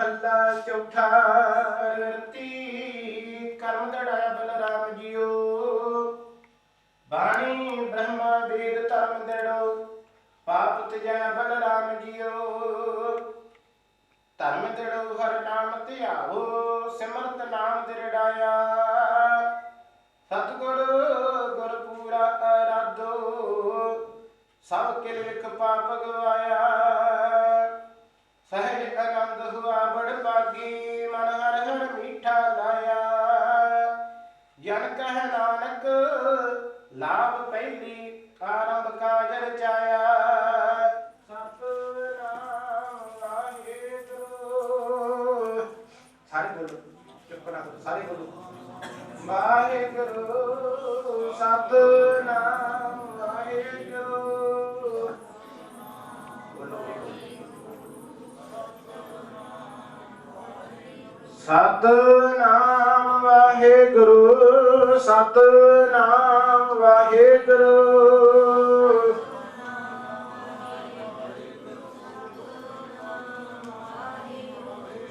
ਮਹੱਲਾ ਚੌਥਾ ਰਤੀ, ਕਰਮ ਦੜਾਇਆ ਬਲਰਾਮ ਜੀਓ। ਬਾਣੀ ਬ੍ਰਹਮਾ ਵੇਦ ਧਰਮ ਦੜੋ, ਪਾਪ ਤਜੈ ਬਲਰਾਮ ਜੀਓ। ਧਰਮ ਦੜੋ, ਹਰ ਨਾਮ ਧਿਆਵੋ, ਸਿਮਰਤ ਨਾਮ ਦਿਰੜਾਇਆ। ਸਤਿਗੁਰ, ਗੁਰ ਪੂਰਾ ਅਰਾਧੋ ਸਭ ਕਿਲ ਵਿਖ ਪਾਪ ਗਵਾਇਆ। ਸਹਿਜ ਆਨੰਦ ਹੁਆ ਬੜ ਬਾਗੀ ਮਨ ਹਰ ਹਰ ਮੀਠਾ ਲਾਇਆ। ਜਨ ਕਹਿ ਨਾਨਕ, ਲਾਭ ਪਹਿਲੀ ਆਰੰਭ ਕਾਜ ਰਚਾਇਆ ਵਾਹਿਗੁਰੂ ਸਾਰੇ ਬੋਲੋ ਚੁੱਪ ਨਾ ਕਰੋ, ਸਾਰੇ ਬੋਲੋ ਵਾਹਿਗੁਰੂ ਸਤਨਾਮ ਸਤਨਾਮ ਵਾਹਿਗੁਰੂ ਸਤਨਾਮ ਵਾਹਿਗੁਰੂ।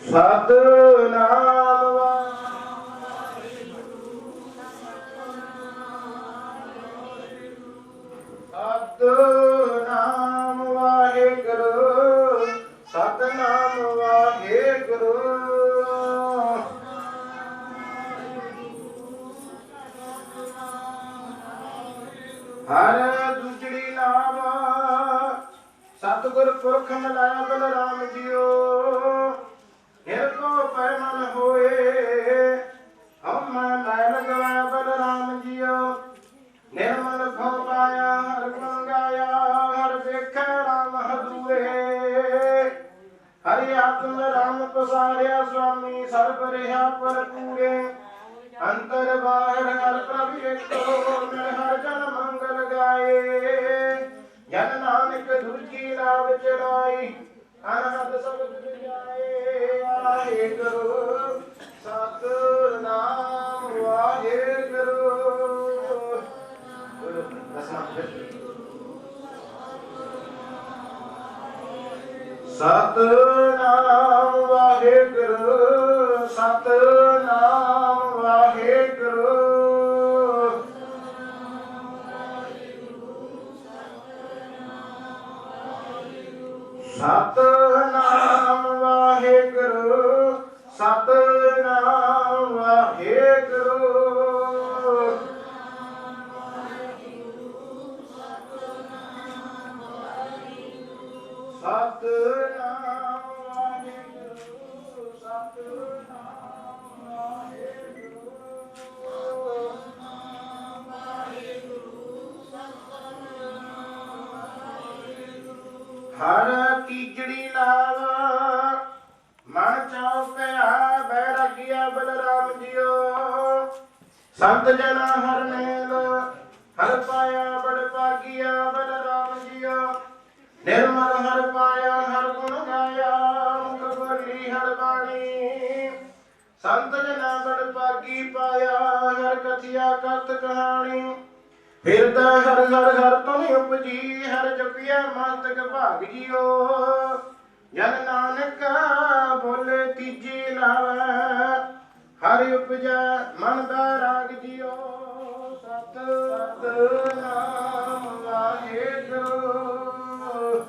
ਸਤਨਾਮ ਸਤਨਾਮ ਵਾਹਿਗੁਰੂ ਸਤਨਾਮ ਵਾਹਿਗੁਰੂ। ਸਤਿਗੁਰ ਪੁਰਖ ਮਿਲਾਇਆ ਬਲਰਾਮ ਜੀਓ। ਹਿਰ ਕੋ ਪੈ ਹੋਏ ਹਮ ਲੈ ਲਗਵਾਇਆ ਬਲਰਾਮ ਜੀਓ। ਨਿਰਮਲ ਭਉ ਪਾਇਆ ਹਰ ਗੁਣ ਗਾਇਆ, ਹਰ ਵੇਖੈ ਰਾਮ ਹਦੂਏ ਹਰਿ ਆਤਮ ਰਾਮ ਪਸਾਰਿਆ ਸੁਆਮੀ, ਸਰਬ ਰਿਹਾ ਪਰ ਪੂਰੇ ਅੰਤਰ ਬਾਹਰ ਹਰ ਪ੍ਰਭ ਏਕੋ ਹਰ ਜਨ ਮੰਗਲ ਗਾਏ। ਜਨ ਨਾਨਕ ਦੂਜੀ ਲਾਭ ਚੜਾਈ ਅਨਹਦ ਸਬਦ ਜਾਏ ਆਏ ਗੁਰੂ ਸਤਨਾਮ ਵਾਹਿਗੁਰੂ ਗੁਰੂ ਦਸਨਾ ਸਤਨਾਮ ਵਾਹਿਗੁਰੂ ਸਤਨਾਮ ਵਾਹਿਗੁਰੂ ਸਤਨਾਮ ਵਾਹਿਗੁਰੂ ਸਤਨਾਮ ਵਾਹਿਗੁਰੂ। ਸਤਨਾਮ ਵਾਹਿਗੁਰੂ ਸਤਨਾਮ ਵਾਹਿਗੁਰੂ। ਹਰ ਕੀਜੜੀ ਲਾਵਾ ਮਨ ਚਾਉ ਪਿਆ ਬੈਰਾਗਿਆ ਬਲਰਾਮ ਜੀਓ ਸੰਤ ਜਨਾ ਹਰ ਨੇਲ, ਹਰ ਪਾਇਆ ਬੜ ਪਾਗਿਆ ਬਲਰਾਮ ਜੀਓ ਨਿਰਮਲ ਹਰ ਪਾਇਆ, ਹਰ ਗੁਣ ਗਾਇਆ, ਮੁਖ ਬੋਲੀ ਹਰ ਬਾਣੀ। ਸੰਤ ਜਨਾ ਬੜ ਪਾਗੀ ਪਾਇਆ, ਹਰ ਕਥਿਆ ਕਥ ਕਹਾਣੀ। ਫਿਰਦਾ ਹਰ ਹਰ ਹਰ ਤੁਮ ਉਪਜੀ, ਹਰ ਜਪਿਆ ਮਸਤਕ ਭਾਗ ਜੀਓ ਜਨ ਨਾਨਕ ਬੋਲੇ ਤੀਜੀ ਲਾਵੈ, ਹਰ ਉਪਜੈ ਮਨ ਦਾ ਰਾਗ ਜੀਓ ਸਤ ਨਾਮ ਵਾਹਿਗੁਰੂ।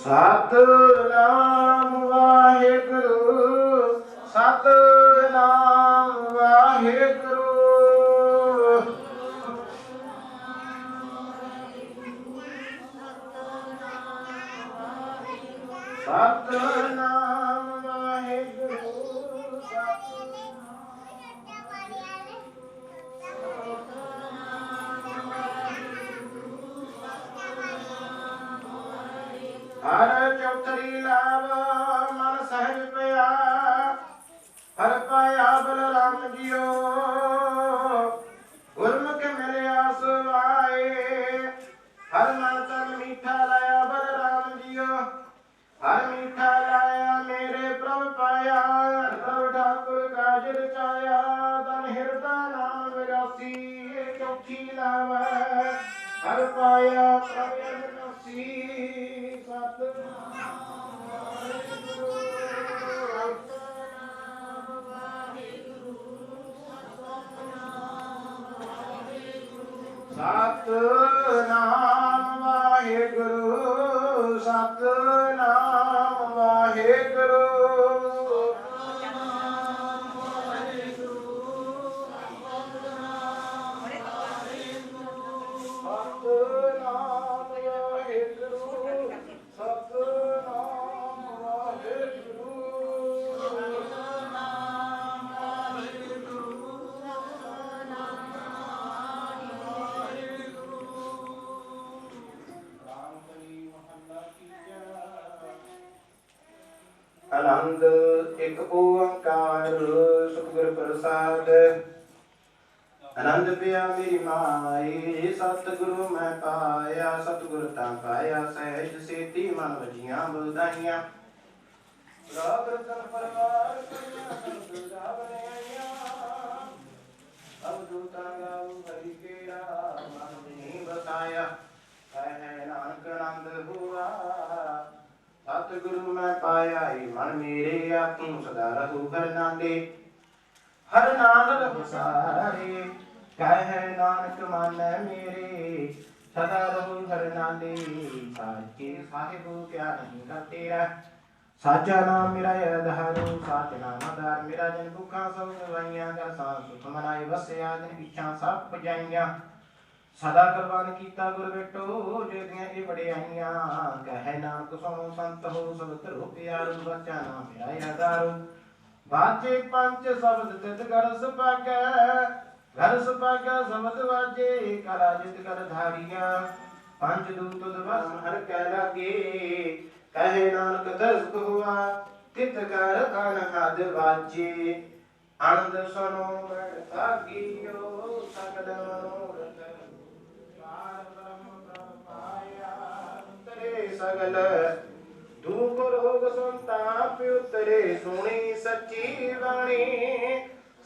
ਸਤਨਾਮ ਵਾਹਿਗੁਰੂ। ਸਤਨਾਮ ਵਾਹਿਗੁਰੂ। ਸਤਨਾਮ ਵਾਹਿਗੁਰੂ ਹਰ ਚੌਥਰੀ ਲਾਭ ਮਨ ਸਹਿਜ ਪਿਆ ਹਰ ਪਾਇਆ ਬਲਰਾਮ ਜੀਓ। ਗੁਰਮੁਖ ਮਿਲਿਆ ਸੁਆਏ ਹਰ ਮਨ ਤਨ ਮੀਠਾ ਲਾਇਆ ਬਲਰਾਮ ਜੀਓ। ਹਰ ਮੀਠਾ ਲਾਇਆ ਮੇਰੇ ਪ੍ਰਭ ਪਾਇਆ। ਪ੍ਰਭ ਠਾਕੁਰ ਕਾਜ ਰਚਾਇਆ ਤਨ ਹਿਰਦਾ ਨਾਮ ਵਿਰਾਸੀ ਚੌਥੀ ਲਾਵੈ। ਹਰ ਪਾਇਆ ਪ੍ਰਭ ਆਨੰਦ ਇੱਕ ਓੰਕਾਰ, ਸਤਿਗੁਰ ਪ੍ਰਸਾਦ। ਆਨੰਦ ਪਿਆ ਮੇਰੀ ਮਾਈ ਸਤਿਗੁਰੂ ਮੈਂ ਪਾਇਆ, ਸਤਿਗੁਰ ਤਾਂ ਪਾਇਆ, ਸਹਿਜ ਸੇਤੀ ਮਨ ਵਜੀਆਂ ਬੁਧਾਈਆਂ ਰਾਤ ਰਤਨ ਪਰਵਾਰ ਕਰਿਆ ਸੰਤ ਜਾਵਨੇ ਆਈਆਂ ਅਬ ਦੂਤਾ ਗਾਉ ਹਰੀ ਕੇਰਾ ਮਨ ਨਹੀਂ ਬਤਾਇਆ ਕਹਿ ਨਾਨਕ ਆਨੰਦ ਹੁਆ। ਸਤਿਗੁਰੂ ਮੈਂ ਪਾਇਆ ਈ ਮਨ ਮੇਰੇ ਆਤਮ ਸਦਾ ਰਹੂ ਹਰ ਨਾਲੇ ਹਰ ਨਾਮ ਰਹੂ ਕਹਿ ਨਾਨਕ ਮਨ ਮੇਰੇ, ਸਦਾ ਰਹੂ ਹਰ ਨਾਲੇ ਸਾਚੇ ਸਾਹਿਬੂ ਕਿਆ ਨਹੀਂ ਕਾ ਤੇਰਾ। ਸਾਚਾ ਨਾਮ ਮੇਰਾ ਅਧਾਰੂ ਸਾਚ ਨਾਮ ਆਧਾਰ ਮੇਰਾ, ਜਨ ਭੁੱਖਾਂ ਸਭ ਗਵਾਈਆਂ ਕਰ ਸਾਂ ਸੁਖ ਮਨਾਏ, ਵਸਿਆ, ਜਨ ਇੱਛਾ ਸਭ ਪੁਜਾਈਆਂ। ਸਦਾ ਕੁਰਬਾਨ ਕੀਤਾ ਗੁਰ ਬੇਟੋ, ਜਿਹੜੀਆਂ ਇਹ ਵਡਿਆਈਆਂ ਕਹੈ ਨਾਨਕ ਸੁਣੋ ਸੰਤ ਹੋ, ਸਭ ਧਰੋ ਪਿਆਰੂ, ਬੱਚਾ ਨਾ ਮੇਰਾ ਯਾਦਾਰੂ ਬਾਜੇ ਪੰਜ ਸ਼ਬਦ ਤਿਤ ਗਰ ਸੁਪਾਕੈ, ਘਰ ਸੁਪਾਕੈ ਸ਼ਬਦ ਵਾਜੇ ਕਲਾ ਜਿਤ ਕਰ ਧਾਰੀਆਂ। ਪੰਜ ਦੂਤ ਦਵਸ ਹਰ ਕੈ ਲਾਗੇ ਕਹੇ ਨਾਨਕ ਦਸਤ ਹੁਆ, ਤਿਤ ਕਰ ਅਨਹਦ ਵਾਜੇ। ਆਨੰਦ ਸੁਨੋ ਮੜ ਤਾਗੀਓ ਸਗਲ ਮਨੋਰਥ ਸਗਲ। ਦੁਖ ਰੋਗ ਸੰਤਾਪ ਉਤਰੇ, ਸੁਣੀ ਸੱਚੀ ਬਾਣੀ।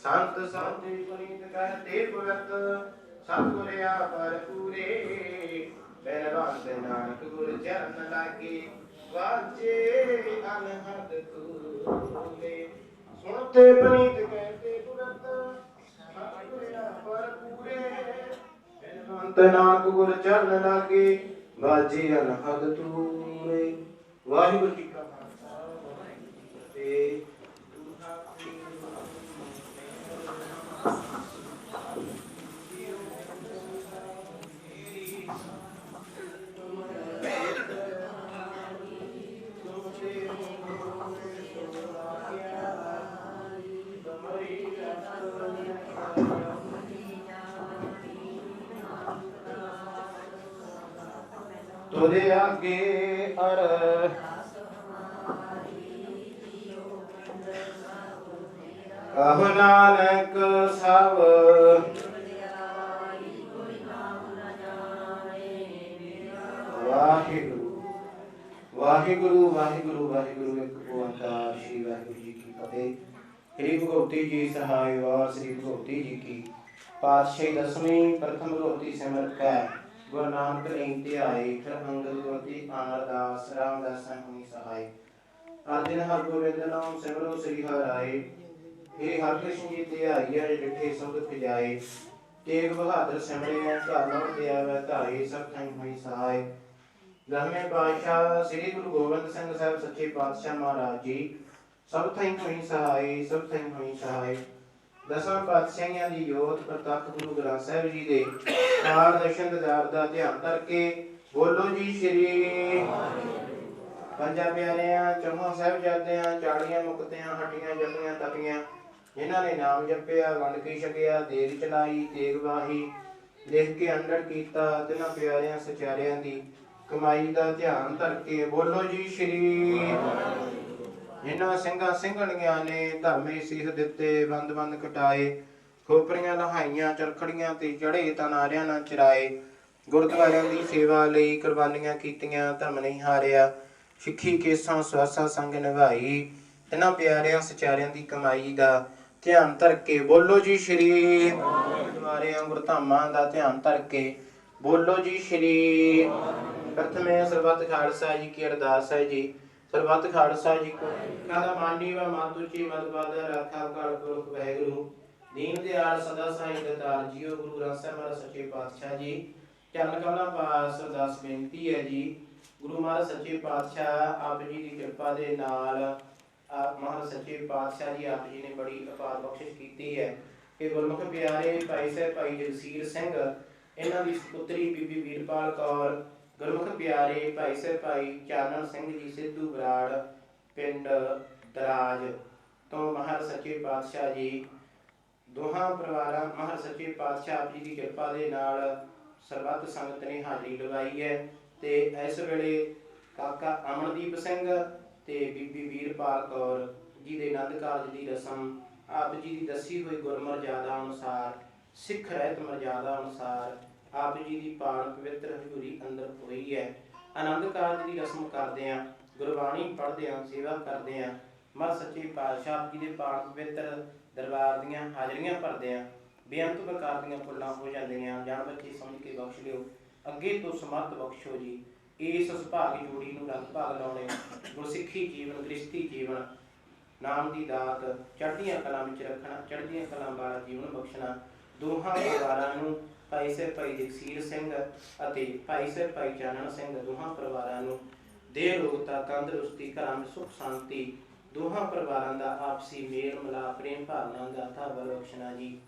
ਸੰਤ ਸਾਧੇ ਪੁਨੀਤ ਕਹਤੇ ਭਗਤ ਸਤਿਗੁਰ ਆਪਰ ਪੂਰੇ ਬੈਰਵਾਨ ਦੇ ਨਾਨਕ ਗੁਰ ਚਰਨ ਲਾਗੇ, ਵਾਜੇ ਅਨਹਦ ਤੂਲੇ ਸੁਣਤੇ ਪੁਨੀਤ ਕਹਤੇ ਭਗਤ ਸਤਿਗੁਰ ਆਪਰ ਪੂਰੇ ਬੈਰਵਾਨ ਤੇ ਨਾਨਕ ਗੁਰ ਚਰਨ ਲਾਗੇ ਵਾਜੇ ਅਨਹਦ ਤੂਲੇ ਵਾਹਿਗੁਰੂ ਜੀ ਕਾ ਖਾਲਸਾ ਵਾਹਿਗੁਰੂ ਜੀ ਕੀ ਫਤਿਹ ਦੂਜਾ ਤੁਰੇ ਅੱਗੇ ਅਰ। ਕਹ ਨਾਨਕ ਸਭ। ਵਾਹਿਗੁਰੂ। ਵਾਹਿਗੁਰੂ ਵਾਹਿਗੁਰੂ ਵਾਹਿਗੁਰੂ, ਇੱਕ ਓੰਕਾਰ ਸ਼੍ਰੀ ਵਾਹਿਗੁਰੂ ਜੀ ਕੀ ਫਤਿਹ। ਸ੍ਰੀ ਭਗਵਤੀ ਜੀ ਸਹਾਇ ਵਾਰ ਸ੍ਰੀ ਭਗਵਤੀ ਜੀ ਕੀ। ਪਾਤਸ਼ਾਹੀ ਦਸਵੀਂ, ਪ੍ਰਥਮ ਭਗਵਤੀ ਸਿਮਰਤ ਕੈ। ਗੁਰੂ ਨਾਨਕ ਧਿਆਏ ਫਿਰ ਅੰਗਦ ਅਮਰਦਾਸ ਰਾਮਦਾਸ ਸੰਗਮੀ ਸਹਾਇ ਆਦਿਨ ਹਰ ਗੋਬਿੰਦ ਨਾਮ ਸਿਮਰੋ ਸ੍ਰੀ ਹਰਿ ਇਹ ਹਰਿ ਕ੍ਰਿਸ਼ਨ ਜੀ ਤੇ ਆਈਆ ਸਬਦ ਖਿਜਾਏ ਤੇਗ ਬਹਾਦਰ ਸਿਮਰਿਆ ਘਰ ਲੜ ਤੇ ਧਾਰੇ ਸਭ ਥਾਈ ਹੋਈ ਸਹਾਇ ਦਸਵੇਂ ਪਾਤਸ਼ਾਹ ਸ੍ਰੀ ਗੁਰੂ ਗੋਬਿੰਦ ਸਿੰਘ ਸਾਹਿਬ ਸੱਚੇ ਪਾਤਸ਼ਾਹ ਮਹਾਰਾਜ ਜੀ, ਸਭ ਥਾਈ ਹੋਈ ਸਹਾਇ ਸਭ ਥਾਈ ਹੋਈ ਸਹਾਇ ਦਸਾਂ ਪਾਤਸ਼ਾਹੀਆਂ ਦੀ ਜੋਤ ਪ੍ਰਤੱਖ ਗੁਰੂ ਗ੍ਰੰਥ ਸਾਹਿਬ ਜੀ ਦੇ ਕਾਰ ਦਿਦਾਰ ਦਾ ਧਿਆਨ ਕਰਕੇ ਬੋਲੋ ਜੀ ਸ਼੍ਰੀ ਪੰਜਾਂ ਪਿਆਰਿਆਂ, ਚੌਹਾਂ ਸਾਹਿਬਜ਼ਾਦਿਆਂ ਚਾੜੀਆਂ ਮੁਕਤਿਆਂ ਹੱਡੀਆਂ ਜੱਟੀਆਂ ਤਪੀਆਂ, ਜਿਨ੍ਹਾਂ ਨੇ ਨਾਮ ਜਪਿਆ, ਵੰਡ ਕੇ ਛਕਿਆ ਦੇਰ ਚਲਾਈ ਤੇਗ ਵਾਹੀ ਲਿਖ ਕੇ ਅੰਡਰ ਕੀਤਾ, ਤਿਨਾਂ ਪਿਆਰਿਆਂ ਸਚਾਰਿਆਂ ਦੀ ਕਮਾਈ ਦਾ ਧਿਆਨ ਧਰ ਕੇ ਬੋਲੋ ਜੀ ਸ਼੍ਰੀ ਜਿਨ੍ਹਾਂ ਸਿੰਘਾਂ ਸਿੰਘਣੀਆਂ ਨੇ ਧਰਮੇ ਸੀਸ ਦਿੱਤੇ, ਬੰਦ ਬੰਦ ਕਟਾਏ, ਖੋਪਰੀਆਂ ਲਹਾਈਆਂ ਚਰਖੜੀਆਂ ਤੇ ਚੜੇ ਤਾਂ ਨਾਲ ਚਰਾਏ, ਗੁਰਦੁਆਰਿਆਂ ਦੀ ਸੇਵਾ ਲਈ ਕੁਰਬਾਨੀਆਂ ਕੀਤੀਆਂ, ਧਰਮ ਨਹੀਂ ਹਾਰਿਆ, ਸਿੱਖੀ ਕੇਸਾਂ ਸਵਾਸਾ ਸੰਗ ਨਿਭਾਈ ਇਹਨਾਂ ਪਿਆਰਿਆਂ ਸਚਾਰਿਆਂ ਦੀ ਕਮਾਈ ਦਾ ਧਿਆਨ ਧਰ ਕੇ ਬੋਲੋ ਜੀ ਸ਼੍ਰੀ ਗੁਰਦੁਆਰਿਆਂ, ਗੁਰਧਾਮਾਂ ਦਾ ਧਿਆਨ ਧਰ ਕੇ ਬੋਲੋ ਜੀ ਸ਼੍ਰੀ ਪ੍ਰਥਮੇ ਸਰਬੱਤ ਖਾਲਸਾ ਜੀ ਕੀ ਅਰਦਾਸ ਹੈ ਜੀ। ਸਰਬੱਤ ਖਾਲਸਾ ਜੀ ਕੋ ਕਾਦਾ ਮਾਂਡੀ ਵਾ ਮਾਤੁਚੀ ਮਦਬਦ ਰਾਖਾ ਕਾਲ ਪੁਰਖ ਵੈਗਰੂ ਦੀਨ ਦਿਆਲ ਸਦਾ ਸਾਈ ਦਤਾਰ ਜੀਓ ਗੁਰੂ ਗ੍ਰੰਥ ਸਾਹਿਬ ਮਹਾਰਾਜ ਸੱਚੇ ਪਾਤਸ਼ਾਹ ਜੀ। ਚਰਨ ਕਮਲਾ ਪਾਸ ਅਰਦਾਸ ਬੇਨਤੀ ਹੈ ਜੀ। ਗੁਰੂ ਮਹਾਰਾਜ ਸੱਚੇ ਪਾਤਸ਼ਾਹ ਆਪ ਜੀ ਦੀ ਕਿਰਪਾ ਦੇ ਨਾਲ ਆਪ ਮਹਾਰਾਜ ਸੱਚੇ ਪਾਤਸ਼ਾਹ ਜੀ ਆਪ ਜੀ ਨੇ ਬੜੀ ਅਪਾਰ ਬਖਸ਼ਿਸ਼ ਕੀਤੀ ਹੈ। ਕਿ ਗੁਰਮੁਖ ਪਿਆਰੇ ਭਾਈ ਸਾਹਿਬ ਭਾਈ ਜਗਸੀਰ ਸਿੰਘ, ਇਹਨਾਂ ਦੀ ਪੁੱਤਰੀ ਬੀਬੀ ਵੀਰਪਾਲ ਕੌਰ ਗੁਰਮੁਖ ਪਿਆਰੇ ਭਾਈ ਸਾਹਿਬ ਭਾਈ, ਚਾਨਣ ਸਿੰਘ ਜੀ, ਸਿੱਧੂ ਬਰਾੜ, ਪਿੰਡ ਦਰਾਜ ਤੋਂ ਮਹਾਰਾਜ ਸੱਚੇ ਪਾਤਸ਼ਾਹ ਜੀ। ਦੋਹਾਂ ਪਰਿਵਾਰਾਂ ਮਹਾਰਾਜ ਸੱਚੇ ਪਾਤਸ਼ਾਹ ਆਪ ਜੀ ਦੀ ਕਿਰਪਾ ਦੇ ਨਾਲ ਸਰਬੱਤ ਸੰਗਤ ਨੇ ਹਾਜ਼ਰੀ ਲਵਾਈ ਹੈ ਤੇ ਇਸ ਵੇਲੇ ਕਾਕਾ ਅਮਨਦੀਪ ਸਿੰਘ ਤੇ ਬੀਬੀ ਵੀਰਪਾਲ ਕੌਰ ਜੀ ਦੇ ਆਨੰਦ ਕਾਰਜ ਦੀ ਰਸਮ ਆਪ ਜੀ ਦੀ ਦੱਸੀ ਹੋਈ ਗੁਰਮਰਜ਼ਾਦਾ ਅਨੁਸਾਰ, ਸਿੱਖ ਰਹਿਤ ਮਰਜ਼ਾਦਾ ਅਨੁਸਾਰ ਆਪ ਜੀ ਦੀ ਪਾਣ ਪਵਿੱਤਰ ਹਜ਼ੂਰੀ ਅੰਦਰ ਹੋਈ ਹੈ। ਆਨੰਦ ਕਾਰਜ ਦੀ ਰਸਮ ਕਰਦੇ ਆਂ ਗੁਰਬਾਣੀ ਪੜ੍ਹਦੇ ਆਂ ਸੇਵਾ ਕਰਦੇ ਆਂ ਮਰ ਸੱਚੇ ਪਾਤਸ਼ਾਹ ਜੀ ਦੇ ਪਾਣ ਪਵਿੱਤਰ ਦਰਬਾਰ ਦੀਆਂ ਹਾਜ਼ਰੀਆਂ ਭਰਦੇ ਆਂ ਬੇਅੰਤ ਪ੍ਰਕਾਰ ਦੀਆਂ ਫੁੱਲਾਂ ਹੋ ਜਾਂਦੀਆਂ ਜਾਣ ਬੱਚੇ ਸਮਝ ਕੇ ਬਖਸ਼ ਲਿਓ। ਅੱਗੇ ਤੋਂ ਸਮਰਥ ਬਖਸ਼ੋ ਜੀ। ਇਸ ਸੁਭਾਗ ਜੋੜੀ ਨੂੰ ਰੰਗ ਭਾਗ ਲਾਉਣੇ। ਗੁਰਸਿੱਖੀ ਜੀਵਨ ਗ੍ਰਸਤੀ ਜੀਵਨ, ਨਾਮ ਦੀ ਦਾਤ, ਚੜ੍ਹਦੀਆਂ ਕਲਾਂ ਵਿੱਚ ਰੱਖਣਾ, ਚੜ੍ਹਦੀਆਂ ਕਲਾਂ ਵਾਲਾ ਜੀਵਨ ਬਖਸ਼ਣਾ, ਦੋਹਾਂ ਪਰਿਵਾਰਾਂ ਨੂੰ ਭਾਈ ਸਾਹਿਬ, ਭਾਈ ਜਗਸੀਰ ਸਿੰਘ ਅਤੇ ਭਾਈ ਸਾਹਿਬ, ਭਾਈ ਚਾਨਣ ਸਿੰਘ, ਦੋਹਾਂ ਪਰਿਵਾਰਾਂ ਨੂੰ ਦੇਹ ਰੋਗਤਾ ਤੰਦਰੁਸਤੀ, ਘਰਾਂ ਵਿੱਚ ਸੁਖ, ਸ਼ਾਂਤੀ, ਦੋਹਾਂ ਪਰਿਵਾਰਾਂ ਦਾ ਆਪਸੀ ਮੇਲ ਮਿਲਾਪ, ਪ੍ਰੇਮ ਭਾਵਨਾ ਦਾ ਥਾਵਰ ਬਖਸ਼ਣਾ ਜੀ।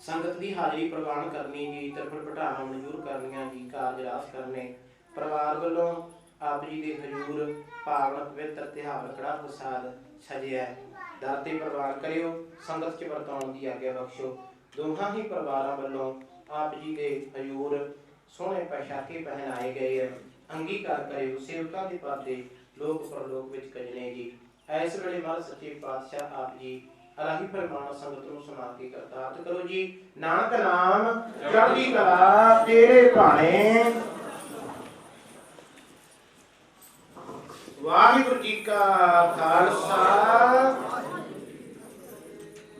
ਸੰਗਤ ਦੀ ਹਾਜ਼ਰੀ ਪ੍ਰਵਾਨ ਕਰਨੀ ਜੀ ਤਰਫੜ ਘਟਾਵਾਂ ਮਨਜ਼ੂਰ ਕਰਨੀਆਂ ਜੀ, ਕਾਰਜ ਰਾਸ ਕਰਨੇ। ਪਰਿਵਾਰ ਵੱਲੋਂ ਆਪ ਜੀ ਦੇ ਹਜ਼ੂਰ, ਪਾਵਨ ਪਵਿੱਤਰ ਤਿਹਾਰ ਕੜਾ ਪ੍ਰਸਾਦ ਸਜਿਆ। ਦਰ ਤੇ ਪ੍ਰਵਾਨ ਕਰਿਓ, ਸੰਗਤ ਚ ਵਰਤਾਉਣ ਦੀ ਆਗਿਆ ਬਖਸ਼ੋ। ਦੋਹਾਂ ਹੀ ਪਰਿਵਾਰਾਂ ਵੱਲੋਂ ਆਪ ਜੀ ਦੇ ਹਜ਼ੂਰ ਸੋਹਣੇ ਪੋਸ਼ਾਕੇ ਪਹਿਨਾਏ ਗਏ ਅੰਗੀਕਾਰ ਕਰਿਓ, ਸੇਵਕਾਂ ਦੇ ਪਾਦੇ ਲੋਕ ਪਰਲੋਕ ਵਿੱਚ ਕਜਨੇ ਜੀ। ਐਸ ਵੇਲੇ ਮਹਾਰਾਜ ਸੱਚੇ ਪਾਤਸ਼ਾਹ ਆਪ ਜੀ ਅਲਾਹੀ ਫਰਮਾਨ ਸੰਗਤ ਨੂੰ ਸੁਣਾ ਕੇ ਕਰਤਾਰਤ ਕਰੋ ਜੀ। ਨਾਨਕ ਨਾਮ, ਚੜ੍ਹਦੀ ਕਲਾ, ਤੇਰੇ ਭਾਣੇ। ਵਾਹਿਗੁਰੂ ਜੀ ਕਾ ਖਾਲਸਾ।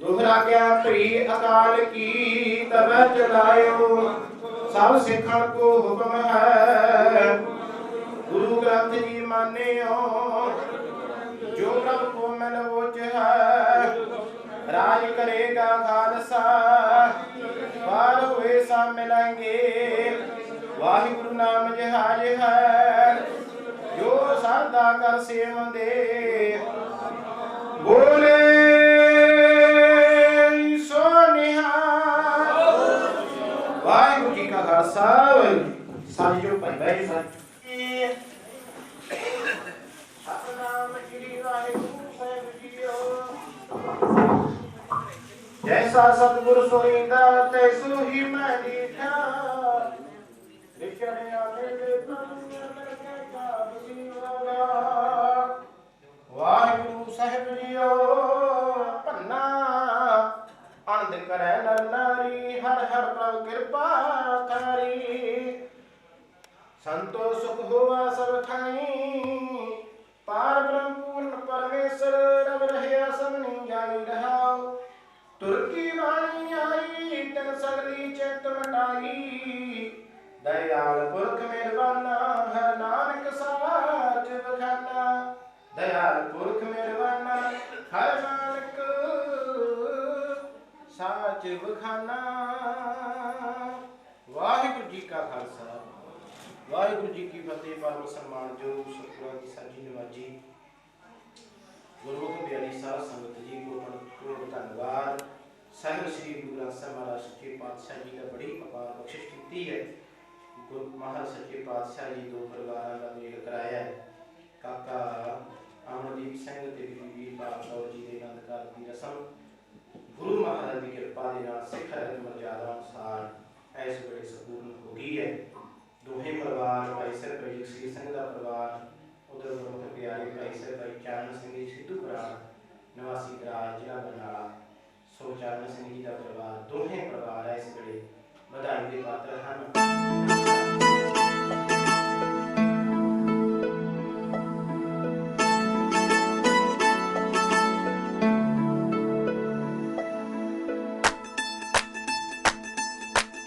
ਦੁਹਰਾ ਗਿਆ ਭਈ ਅਕਾਲ ਕੀ ਤਬੈ ਚਲਾਇਓ ਸਭ ਸਿੱਖਣ ਕੋ ਹੁਕਮ ਹੈ। ਗੁਰੂ ਗ੍ਰੰਥ ਜੀ ਮਾਨਿਓ, ਜੋ ਪ੍ਰਭ ਕੋ ਮਨ ਵੋਚ ਹੈ, ਰਾਜ ਕਰੇਗਾ ਖਾਲਸਾ। ਬਾਰ ਹੋਏ ਸਾ ਮਿਲਾਂਗੇ ਵਾਹਿਗੁਰੂ ਨਾਮ ਜਹਾਜ ਹੈ। ਜੋ ਸਰਦਾ ਕਰ ਸੇਵੰਦੇ ਬੋਲੇ ਵਾਹਿਗੁਰੂ ਭਾਈ ਭਾਈ ਸਾਰੀ ਸਤਨਾਮ ਸ੍ਰੀ। ਵਾਹਿਗੁਰੂ ਸਾਹਿਬ ਜੀਓ ਜੈਸਾ ਸਤਿਗੁਰ ਸੋਈਂਦਾ ਤੈਸੂ ਹੀ ਮੈਂ ਦੀਠਾ ਵਿਚਰਿਆ ਮੇਰੇ ਪੰਨ ਲਗੇ ਕਾ ਬਸੀਵਾ ਵਾਹਿਗੁਰੂ ਸਾਹਿਬ ਜੀਓ, ਭੰਨਾ। ਅਨੰਦ ਕਰੈ ਨਰ ਨਾਰੀ, ਹਰ ਹਰ ਪ੍ਰਭ ਕਿਰਪਾ ਕਰੀ। ਸੰਤੋ ਸੁਖ ਹੋਵਾ ਸਭ ਥਾਈ। ਪਾਰ ਬ੍ਰਹਮ ਪੂਰਨ ਪਰਮੇਸ਼ਰ ਰਬ ਰਹਿਆ ਸਭਨੀ ਜਾਈ ਰਹਾਉ। ਤੁਰ ਬਾਣੀ ਆਈ, ਤਨ ਸਗਲੀ ਚਿਤ ਮਟਾਈ। ਦਇਆਲ ਪੁਰਖ ਮਿਹਰਬਾਨਾ, ਹਰ ਨਾਨਕ ਸਾਚ ਬਖਾਨਾ ਦਇਆਲ ਪੁਰਖ ਮਿਹਰਬਾਨਾ, ਹਰ ਨਾਨਕ ਸਾਚ ਬਖਾਨਾ ਵਾਹਿਗੁਰੂ ਜੀ ਕਾ ਖਾਲਸਾ। ਵਾਹਿਗੁਰੂ ਜੀ ਕੀ ਫਤਿਹ ਪਰਮ ਸਨਮਾਨ, ਜੋ ਸਤਿਗੁਰਾਂ ਦੀ ਸਾਜੀ ਨਵਾਜੀ ਗੁਰਮੁਖ ਪਿਆਰੀ ਸਾਧ ਸੰਗਤ ਜੀ, ਗੁਰੂ ਗੁਰੂ ਧੰਨਵਾਦ। ਸਾਹਿਬ ਸ੍ਰੀ ਗੁਰੂ ਗ੍ਰੰਥ ਸਾਹਿਬ ਮਹਾਰਾਜ ਸੱਚੇ ਪਾਤਸ਼ਾਹ ਜੀ ਦਾ ਬੜੀ ਅਪਾਰ ਬਖਸ਼ਿਸ਼ ਕੀਤੀ ਹੈ। ਗੁਰੂ ਮਹਾਰਾਜ ਸੱਚੇ ਪਾਤਸ਼ਾਹ ਜੀ ਦੋ ਪਰਿਵਾਰਾਂ ਦਾ ਮੇਲ ਕਰਾਇਆ ਹੈ। ਕਾਕਾ ਅਮਰਦੀਪ ਸਿੰਘ ਤੇ ਬੀਬੀ ਬਾਬਾ ਜੀ ਦੇ ਆਨੰਦ ਕਾਰਜ ਦੀ ਰਸਮ। ਗੁਰੂ ਮਹਾਰਾਜ ਦੀ ਕਿਰਪਾ ਦੇ ਨਾਲ ਸਿੱਖ ਰਹਿਤ ਮਰਜ਼ਾਦਾ ਅਨੁਸਾਰ ਇਸ ਵੇਲੇ ਸੰਪੂਰਨ ਹੋ ਗਈ ਹੈ। ਦੋਹੇ ਪਰਿਵਾਰ, ਭਾਈ ਸਰ ਭਾਈ ਸਿੰਘ ਸਿੰਘ ਦਾ ਪਰਿਵਾਰ, ਉਧਰ ਗੁਰਮੁਖ ਪਿਆਰੇ ਭਾਈ ਸਰ ਭਾਈ ਚਾਰਨ ਸਿੰਘ ਜੀ ਸਿੱਧੂਪੁਰਾ ਨਿਵਾਸੀ ਦਰਾਜ ਜ਼ਿਲ੍ਹਾ ਬਰਨਾਲਾ, ਸੋ ਚਾਰਨ ਸਿੰਘ ਜੀ ਦਾ ਪਰਿਵਾਰ, ਦੋਹੇ ਪਰਿਵਾਰ ਇਸ ਵੇਲੇ, ਵਧਾਈ ਦੇ ਪਾਤਰ ਹਨ।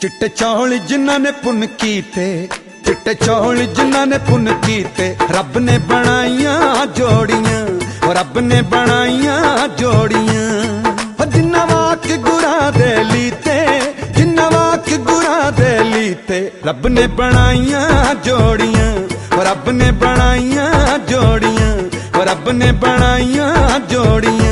ਚਿੱਟੇ ਚੌਲ ਜਿਨ੍ਹਾਂ ਨੇ ਪੁੰਨ ਕੀਤੇ, ਚਿੱਟੇ ਚੌਲ ਜਿਨ੍ਹਾਂ ਨੇ ਪੁੰਨ ਕੀਤੇ, ਰੱਬ ਨੇ ਬਣਾਈਆਂ ਜੋੜੀਆਂ ਉਹ ਰੱਬ ਨੇ ਬਣਾਈਆਂ ਜੋੜੀਆਂ। ਉਹ ਜਿੰਨਾ ਵਾਕ ਗੁਰਾਂ ਦੇ ਲੀਤੇ ਜਿੰਨਾ ਵਾਕ ਗੁਰਾਂ ਦੇ ਲੀਤੇ, ਰੱਬ ਨੇ ਬਣਾਈਆਂ ਜੋੜੀਆਂ ਉਹ ਰੱਬ ਨੇ ਬਣਾਈਆਂ ਜੋੜੀਆਂ ਉਹ ਰੱਬ ਨੇ ਬਣਾਈਆਂ ਜੋੜੀਆਂ।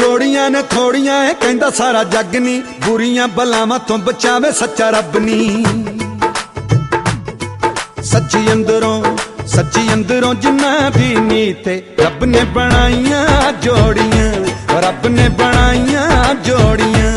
ਜੋੜੀਆਂ ਨੇ ਥੋੜੀਆਂ, ਇਹ ਕਹਿੰਦਾ ਸਾਰਾ ਜੱਗ ਨਹੀਂ ਬੁਰੀਆਂ ਬਲਾਵਾਂ ਤੋਂ ਬਚਾਵੇ ਸੱਚਾ ਰੱਬ ਨਹੀਂ ਸੱਚੀ ਅੰਦਰੋਂ ਸੱਚੀ ਅੰਦਰੋਂ ਜਿੰਨਾ ਦੀ ਨੀਤੇ ਰੱਬ ਨੇ ਬਣਾਈਆਂ ਜੋੜੀਆਂ, ਰੱਬ ਨੇ ਬਣਾਈਆਂ ਜੋੜੀਆਂ।